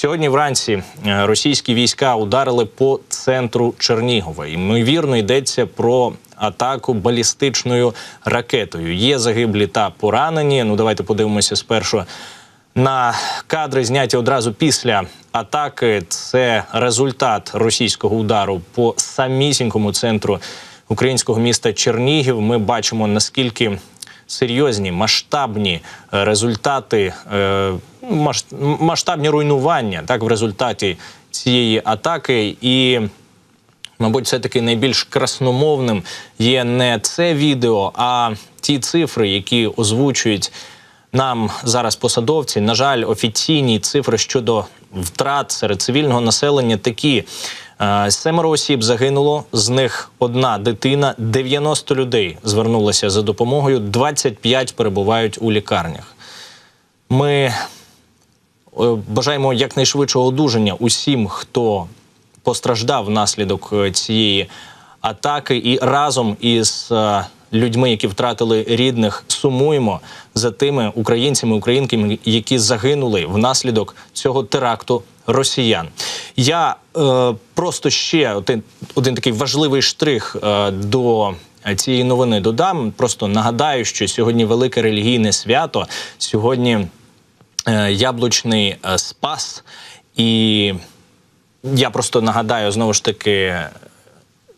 Сьогодні вранці е, російські війська ударили по центру Чернігова. Ймовірно, йдеться про атаку балістичною ракетою. Є загиблі та поранені. Ну давайте подивимося спершу на кадри, зняті одразу після атаки. Це результат російського удару по самісінькому центру українського міста Чернігів. Ми бачимо наскільки серйозні масштабні е, результати, е, масштабні руйнування так в результаті цієї атаки і. Мабуть, все-таки найбільш красномовним є не це відео, а ті цифри, які озвучують нам зараз посадовці. На жаль, офіційні цифри щодо втрат серед цивільного населення такі. Е, Семеро осіб загинуло, з них одна дитина, 90 людей звернулося за допомогою, 25 перебувають у лікарнях. Ми е, бажаємо якнайшвидшого одужання усім, хто постраждав внаслідок е, цієї атаки, і разом із людьми, які втратили рідних, сумуємо за тими українцями, українками, які загинули внаслідок цього теракту росіян. Я е, просто ще один, один такий важливий штрих е, до цієї новини додам. Просто нагадаю, що сьогодні велике релігійне свято. Сьогодні е, яблучний е, спас. І я просто нагадаю знову ж таки,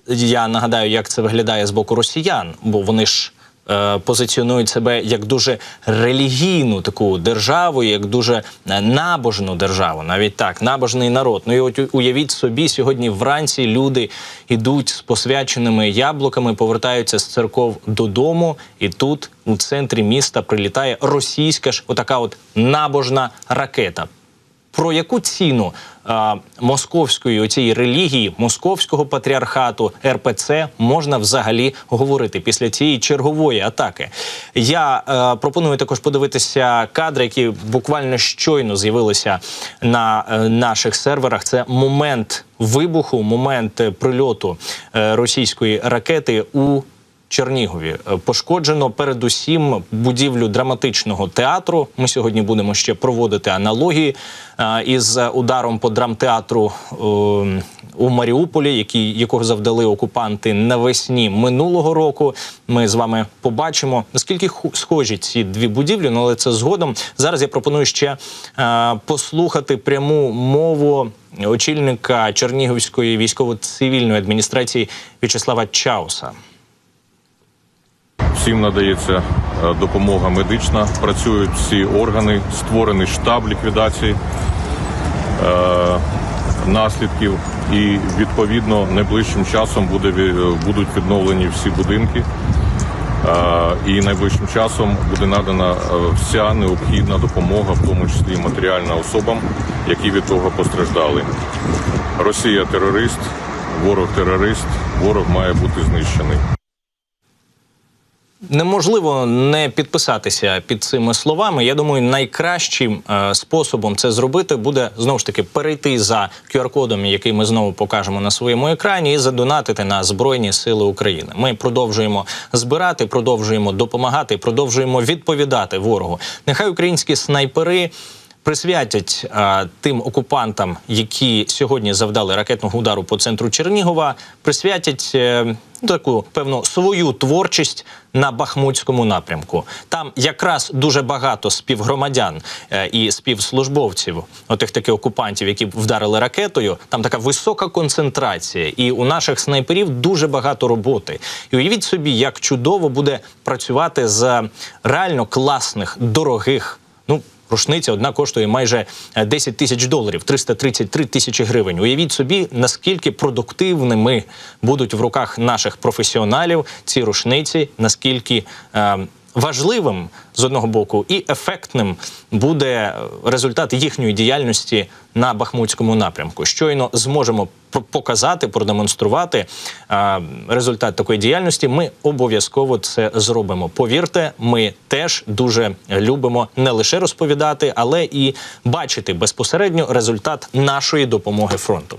я нагадаю, як це виглядає з боку росіян, бо вони ж. Е, Позиціонують себе як дуже релігійну таку державу, як дуже е, набожну державу, навіть так, набожний народ. Ну і от уявіть собі, сьогодні вранці люди йдуть з посвяченими яблуками, повертаються з церков додому, і тут у центрі міста прилітає російська ж отака от набожна ракета про яку ціну а, московської оцієї релігії, московського патріархату РПЦ можна взагалі говорити після цієї чергової атаки? Я е, пропоную також подивитися кадри, які буквально щойно з'явилися на е, наших серверах. Це момент вибуху, момент прильоту е, російської ракети у Чернігові Е, пошкоджено передусім будівлю драматичного театру. Ми сьогодні будемо ще проводити аналогії е, із ударом по драмтеатру е, у Маріуполі, який, якого завдали окупанти навесні минулого року. Ми з вами побачимо наскільки схожі ці дві будівлі. Ну але це згодом. Зараз я пропоную ще послухати пряму мову очільника Чернігівської військово-цивільної адміністрації В'ячеслава Чауса. Всім надається е, допомога медична, працюють всі органи, створений штаб ліквідації е, наслідків, і відповідно найближчим часом буде, будуть відновлені всі будинки. Е, І найближчим часом буде надана е, вся необхідна допомога, в тому числі матеріальна особам, які від того постраждали. Росія терорист, ворог терорист, ворог має бути знищений. Неможливо не підписатися під цими словами. Я думаю, найкращим е, способом це зробити буде знову ж таки перейти за QR-кодом, який ми знову покажемо на своєму екрані, і задонатити на Збройні Сили України. Ми продовжуємо збирати, продовжуємо допомагати, продовжуємо відповідати ворогу. Нехай українські снайпери. Присвятять а, тим окупантам, які сьогодні завдали ракетного удару по центру Чернігова, присвятять е, таку певну свою творчість на Бахмутському напрямку. Там якраз дуже багато співгромадян е, і співслужбовців, отих таких окупантів, які вдарили ракетою. Там така висока концентрація, і у наших снайперів дуже багато роботи. І уявіть собі, як чудово буде працювати з реально класних, дорогих. Ну, Рушниця одна коштує майже е, 10 тисяч доларів, 333 тисячі гривень. Уявіть собі, наскільки продуктивними будуть в руках наших професіоналів ці рушниці, наскільки е, важливим з одного боку і ефектним буде результат їхньої діяльності на Бахмутському напрямку. Щойно зможемо показати, продемонструвати е, результат такої діяльності. Ми обов'язково це зробимо. Повірте, ми теж дуже любимо не лише розповідати, але і бачити безпосередньо результат нашої допомоги фронту.